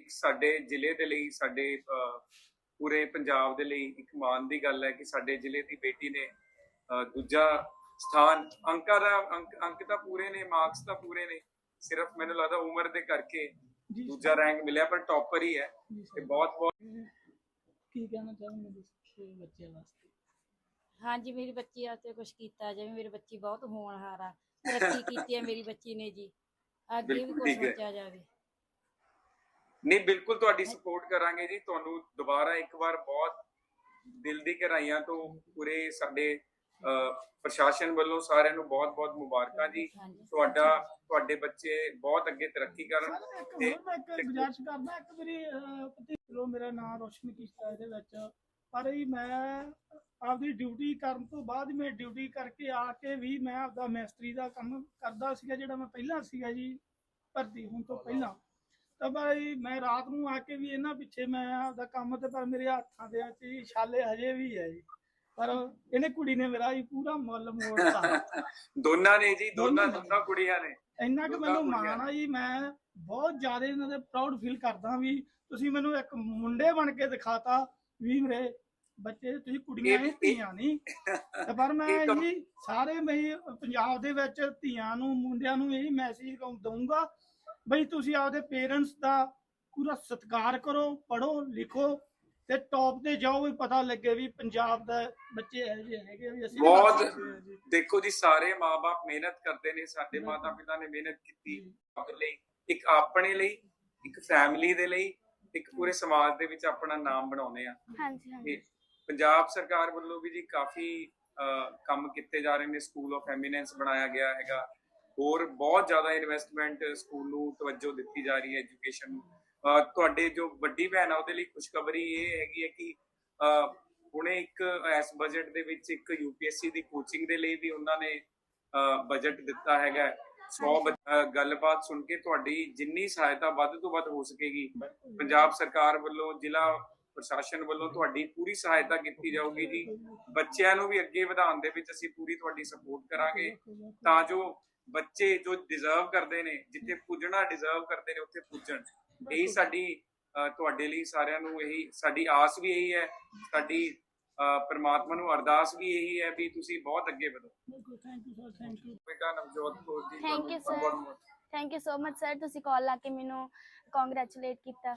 ਇੱਕ ਸਾਡੇ ਜ਼ਿਲ੍ਹੇ ਦੇ ਲਈ ਸਾਡੇ ਪੂਰੇ ਪੰਜਾਬ ਦੇ ਲਈ ਇੱਕ ਮਾਣ ਦੀ ਗੱਲ ਹੈ ਕਿ ਸਾਡੇ ਜ਼ਿਲ੍ਹੇ ਦੀ ਬੇਟੀ ਨੇ ਦੂਜਾ ਸਥਾਨ ਅੰਕਾਂ ਦਾ ਅੰਕ ਤਾਂ ਪੂਰੇ ਨੇ ਮਾਰਕਸ ਤਾਂ ਪੂਰੇ ਨੇ ਸਿਰਫ ਮੈਨੂੰ ਲੱਗਦਾ ਉਮਰ ਦੇ ਕਰਕੇ ਦੂਜਾ ਰੈਂਕ ਮਿਲਿਆ ਪਰ ਟੌਪਰ ਹੀ ਹੈ ਤੇ ਬਹੁਤ ਬਹੁਤ ਕੀ ਕਹਿਣਾ ਚਾਹੁੰਦੇ ਤੁਸੀਂ ਬੱਚਿਆਂ ਵਾਸਤੇ? ਹਾਂਜੀ ਮੇਰੀ ਬੱਚੀ ਵਾਸਤੇ ਕੁਝ ਕੀਤਾ ਜਾਵੇ ਮੇਰੀ ਬੱਚੀ ਬਹੁਤ ਹੋਣਹਾਰ ਆ। ਤਰੱਕੀ ਕੀਤੀ ਹੈ ਮੇਰੀ ਬੱਚੀ ਨੇ ਜੀ। ਅੱਗੇ ਵੀ ਕੁਝ। ਸੋਚਿਆ ਜਾਵੇ। ਨਹੀਂ ਬਿਲਕੁਲ ਤੁਹਾਡੀ ਸਪੋਰਟ ਕਰਾਂਗੇ ਜੀ। ਤੁਹਾਨੂੰ ਦੁਬਾਰਾ ਇੱਕ ਵਾਰ ਬਹੁਤ ਦਿਲ ਦੀ ਗਹਿਰਾਈਆਂ ਤੋਂ ਪੂਰੇ ਸਾਡੇ ਪ੍ਰਸ਼ਾਸਨ ਵੱਲੋਂ ਸਾਰਿਆਂ ਨੂੰ ਬਹੁਤ-ਬਹੁਤ ਮੁਬਾਰਕਾਂ ਜੀ। ਤੁਹਾਡਾ ਤੁਹਾਡੇ ਬੱਚੇ ਬਹੁਤ ਅੱਗੇ ਤਰੱਕੀ ਕਰਨ ਤੇ- ਹੋਰ ਮੈਂ ਇੱਕ ਗੁਜ਼ਾਰਿਸ਼ ਕਰਦਾ ਇੱਕ ਮੇਰੀ ਪਤੀ ਚਲੋ ਮੇਰਾ ਨਾਮ ਰੋਸ਼ਨ ਕੀਤਾ ਇਹਦੇ ਵਿੱਚ। ਪਰ ਇਹ ਮੈਂ ਆਪਦੀ ਡਿਊਟੀ ਕਰਨ ਤੋਂ ਬਾਅਦ ਮੈਂ ਡਿਊਟੀ ਕਰਕੇ ਆ ਕੇ ਵੀ ਮੈਂ ਆਪਦਾ ਮੈਸਤਰੀ ਦਾ ਕੰਮ ਕਰਦਾ ਸੀਗਾ ਜਿਹੜਾ ਮੈਂ ਪਹਿਲਾਂ ਸੀਗਾ ਜੀ ਭਰਤੀ ਹੋਣ ਤੋਂ ਪਹਿਲਾਂ। ਤਾਂ ਭਾਈ ਮੈਂ ਰਾਤ ਨੂੰ ਆ ਕੇ ਵੀ ਇਹਨਾਂ ਪਿੱਛੇ ਮੈਂ ਆਪਦਾ ਕੰਮ ਤੇ ਪਰ ਮੇਰੇ ਹੱਥਾਂ ਦੇ ਵਿੱਚ ਹੀ ਛਾਲੇ ਹਜੇ ਵੀ ਹੈ ਜੀ। ਪਰ ਇਹਨੇ ਕੁੜੀ ਨੇ ਮੇਰਾ ਜੀ ਪੂਰਾ ਮੁੱਲ ਮੋੜਤਾ। ਦੋਨਾਂ ਨੇ ਜੀ ਦੋਨਾਂ ਦੋਨਾਂ ਨੇ। ਕੁੜੀਆਂ ਨੇ। ਇੰਨਾ ਕਿ ਮੈਨੂੰ ਮਾਣ ਆ ਜੀ ਮੈਂ ਬਹੁਤ ਜ਼ਿਆਦਾ ਇਹਨਾਂ ਦੇ ਪ੍ਰਾਊਡ ਫੀਲ ਕਰਦਾ ਵੀ ਤੁਸੀਂ ਮੈਨੂੰ ਇੱਕ ਮੁੰਡੇ ਬਣ ਕੇ ਦਿਖਾਤਾ ਵੀ ਮੇਰੇ ਬੱਚੇ ਤੁਸੀਂ ਕੁੜੀਆਂ ਨਹੀਂ ਧੀਆਂ ਨਹੀਂ ਤੇ ਪਰ ਮੈਂ ਜੀ ਸਾਰੇ ਮੈਂ ਪੰਜਾਬ ਦੇ ਵਿੱਚ ਧੀਆਂ ਨੂੰ ਮੁੰਡਿਆਂ ਨੂੰ ਇਹ ਮੈਸੇਜ ਦਊਂਗਾ ਬਈ ਤੁਸੀਂ ਆਪਦੇ ਪੇਰੈਂਟਸ ਦਾ ਪੂਰਾ ਸਤਿਕਾਰ ਕਰੋ ਪੜੋ ਲਿਖੋ ਤੇ ਟੌਪ ਤੇ ਜਾਓ ਵੀ ਪਤਾ ਲੱਗੇ ਵੀ ਪੰਜਾਬ ਦਾ ਬੱਚੇ ਇਹੋ ਜਿਹੇ ਹੈਗੇ ਵੀ ਅਸੀਂ ਬਹੁਤ। ਦੇਖੋ ਜੀ ਸਾਰੇ ਮਾਪੇ ਮਿਹਨਤ ਕਰਦੇ ਨੇ ਸਾਡੇ। ਮਾਤਾ ਪਿਤਾ ਨੇ ਮਿਹਨਤ ਕੀਤੀ। ਆਪਣੇ ਲਈ ਇੱਕ ਆਪਣੇ ਲਈ ਇੱਕ ਫੈਮਿਲੀ ਦੇ ਲਈ ਇੱਕ ਪੂਰੇ ਸਮਾਜ ਦੇ ਵਿੱਚ ਆਪਣਾ ਨਾਮ ਬਣਾਉਨੇ ਆ ਹਾਂਜੀ ਹਾਂਜੀ ਪੰਜਾਬ ਸਰਕਾਰ ਵੱਲੋਂ ਵੀ ਜੀ ਕਾਫੀ ਕੰਮ ਕੀਤੇ ਜਾ ਰਹੇ ਨੇ ਸਕੂਲ ਆਫ ਐਮੀਨੈਂਸ ਬਣਾਇਆ ਗਿਆ ਹੈਗਾ ਹੋਰ ਬਹੁਤ ਜ਼ਿਆਦਾ ਇਨਵੈਸਟਮੈਂਟ ਸਕੂਲ ਨੂੰ ਤਵੱਜੋ ਦਿੱਤੀ ਜਾ ਰਹੀ ਹੈ ਐਜੂਕੇਸ਼ਨ ਨੂੰ। ਤੁਹਾਡੇ ਜੋ ਵੱਡੀ ਭੈਣ ਆ ਉਹਦੇ ਲਈ ਖੁਸ਼ਖਬਰੀ ਇਹ ਹੈਗੀ ਹੈ ਕਿ ਹੁਣੇ ਇੱਕ ਇਸ ਬਜਟ ਦੇ ਵਿੱਚ ਇੱਕ ਯੂਪੀਐਸਸੀ ਦੀ ਕੋਚਿੰਗ ਦੇ ਲਈ ਵੀ ਉਹਨਾਂ ਨੇ ਬਜਟ ਦਿੱਤਾ ਹੈਗਾ 100 ਗੱਲਬਾਤ ਸੁਣ ਕੇ ਤੁਹਾਡੀ ਜਿੰਨੀ ਸਹਾਇਤਾ ਵੱਧ ਤੋਂ ਵੱਧ ਹੋ ਸਕੇਗੀ। ਪੰਜਾਬ ਸਰਕਾਰ ਵੱਲੋਂ ਜ਼ਿਲ੍ਹਾ ਪ੍ਰਸ਼ਾਸਨ ਵੱਲੋਂ ਤੁਹਾਡੀ ਪੂਰੀ ਸਹਾਇਤਾ ਕੀਤੀ ਜਾਊਗੀ ਜੀ। ਬੱਚਿਆਂ ਨੂੰ ਵੀ ਅੱਗੇ ਵਧਾਉਣ ਦੇ ਵਿੱਚ ਅਸੀਂ ਪੂਰੀ ਤੁਹਾਡੀ ਸਪੋਰਟ ਕਰਾਂਗੇ। ਤਾਂ ਜੋ ਬੱਚੇ ਜੋ ਡਿਜ਼ਰਵ ਕਰਦੇ ਨੇ ਜਿੱਥੇ ਪੁੱਜਣਾ ਡਿਜ਼ਰਵ ਕਰਦੇ ਨੇ ਉੱਥੇ ਪੁੱਜਣ। ਇਹੀ ਸਾਡੀ ਤੁਹਾਡੇ ਲਈ ਸਾਰਿਆਂ ਨੂੰ ਇਹੀ ਸਾਡੀ ਆਸ ਵੀ ਇਹੀ ਹੈ ਸਾਡੀ ਪ੍ਰਮਾਤਮਾ ਨੂੰ ਅਰਦਾਸ ਵੀ ਇਹੀ ਹੈ ਵੀ ਤੁਸੀਂ ਬਹੁਤ ਅੱਗੇ ਵਧੋ। Thank you sir thank you ਬੇਟਾ Navjot Kaur ji Thank you, sir. ਬਹੁਤ-ਬਹੁਤ thank you so much sir ਤੁਸੀਂ ਕਾਲ ਲਾ ਕੇ ਮੈਨੂੰ ਕੰਗ੍ਰੈਚੁਲੇਟ ਕੀਤਾ।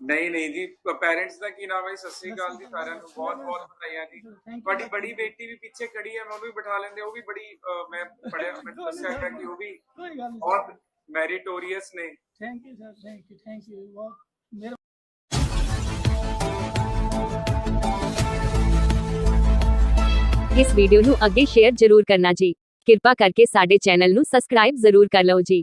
ਨਹੀਂ ਨਹੀਂ ਜੀ ਪੈਰੈਂਟਸ ਦਾ ਕੀ ਨਾਮ ਹੈ ਜੀ? ਸਤਿ ਸ੍ਰੀ ਅਕਾਲ ਜੀ ਸਾਰਿਆਂ ਨੂੰ ਬਹੁਤ ਬਹੁਤ ਵਧਾਈਆਂ ਜੀ ਤੁਹਾਡੀ ਬੜੀ ਬੇਟੀ ਵੀ ਪਿੱਛੇ ਖੜੀ ਹੈ ਮੈਂ ਉਹਨੂੰ ਵੀ ਬਿਠਾ ਲੈਂਦੇ ਉਹ ਵੀ ਬੜੀ ਅਹ, ਮੈਂ ਪੜਿਆ ਮੈਂ ਦੱਸਿਆ ਹੈਗਾ ਕਿ ਉਹ ਵੀ ਕੋਈ ਗੱਲ ਨਹੀਂ ਬਹੁਤ ਮੈਰੀਟੋਰੀਅਸ ਨੇ thank you sir thank you thank you ਬਹੁਤ ਮੇਰਾ ਇਸ ਵੀਡੀਓ ਨੂੰ ਅੱਗੇ ਸ਼ੇਅਰ ਜ਼ਰੂਰ ਕਰਨਾ ਜੀ ਕਿਰਪਾ ਕਰਕੇ ਸਾਡੇ ਚੈਨਲ ਨੂੰ ਸਬਸਕ੍ਰਾਈਬ ਜ਼ਰੂਰ ਕਰ ਲਓ ਜੀ